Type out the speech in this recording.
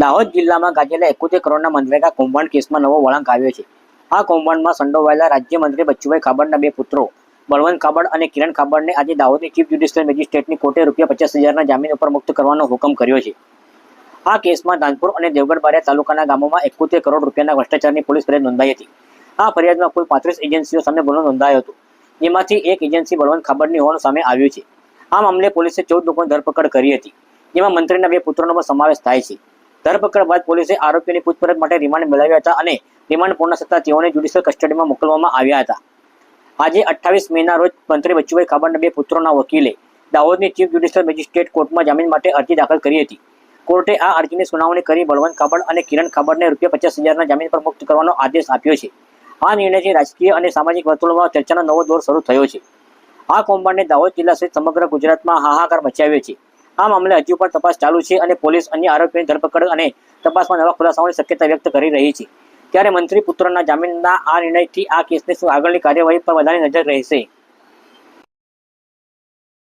દાહોદ જિલ્લામાં ગાજેલા એકોતેર કરોડના મનરેગા કૌભાંડ કેસમાં નવો વળાંક આવ્યો છે. આ કૌભાંડમાં સંડોવાયેલા રાજ્યમંત્રી બચ્ચુભાઈ ખાબડના બે પુત્રો, બળવંત ખાબડ અને કિરણ ખાબડને આજે દાહોદની ચીફ જ્યુડિશિયલ મેજિસ્ટ્રેટની કોર્ટે રૂપિયા પચાસ હજારના જામીન ઉપર મુક્ત કરવાનો હુકમ કર્યો છે. આ કેસમાં ધાનપુર અને દેવગઢ બારિયા તાલુકાના ગામોમાં એકોતેર કરોડ રૂપિયાના ભ્રષ્ટાચારની પોલીસ ફરિયાદ નોંધાઈ હતી. આ ફરિયાદમાં કુલ પાંત્રીસ એજન્સીઓ સામે ગુનો નોંધાયો હતો. જેમાંથી એક એજન્સી બળવંત ખાબડની હોવાનું સામે આવ્યું છે. આ મામલે પોલીસે ચૌદ લોકોની ધરપકડ કરી હતી. જેમાં મંત્રીના બે પુત્રોનો પણ સમાવેશ થાય છે. ધરપકડ બાદ પોલીસે આરોપીઓની પૂછપરછ માટે રિમાન્ડ મેળવ્યા હતા અને રિમાન્ડ પૂર્ણ થતાં તેઓને જ્યુડિશિયલ કસ્ટડીમાં મોકલવામાં આવ્યા હતા. આજે અઠ્ઠાવીસ મેના રોજ મંત્રી બચુભાઈ ખાબડના બે પુત્રોના વકીલે દાહોદની ચીફ જ્યુડિશિયલ મેજિસ્ટ્રેટ કોર્ટમાં જામીન માટે અરજી દાખલ કરી હતી. કોર્ટે આ અરજીની સુનાવણી કરી બળવંત ખાબડ અને કિરણ ખાબડને રૂપિયા પચાસ હજારના જામીન પર મુક્ત કરવાનો આદેશ આપ્યો છે. આ નિર્ણયથી રાજકીય અને સામાજિક વર્તુળમાં ચર્ચાનો નવો દોર શરૂ થયો છે. આ કૌભાંડને દાહોદ જિલ્લા સહિત સમગ્ર ગુજરાતમાં હાહાકાર મચાવ્યો છે. આ મામલે હજુ પણ તપાસ ચાલુ છે અને પોલીસ અન્ય આરોપીઓની ધરપકડ અને તપાસમાં નવા ખુલાસાઓની શક્યતા વ્યક્ત કરી રહી છે. ત્યારે મંત્રી પુત્રના જામીનના આ નિર્ણયથી આ કેસની આગળની કાર્યવાહી પર વધારે નજર રહેશે.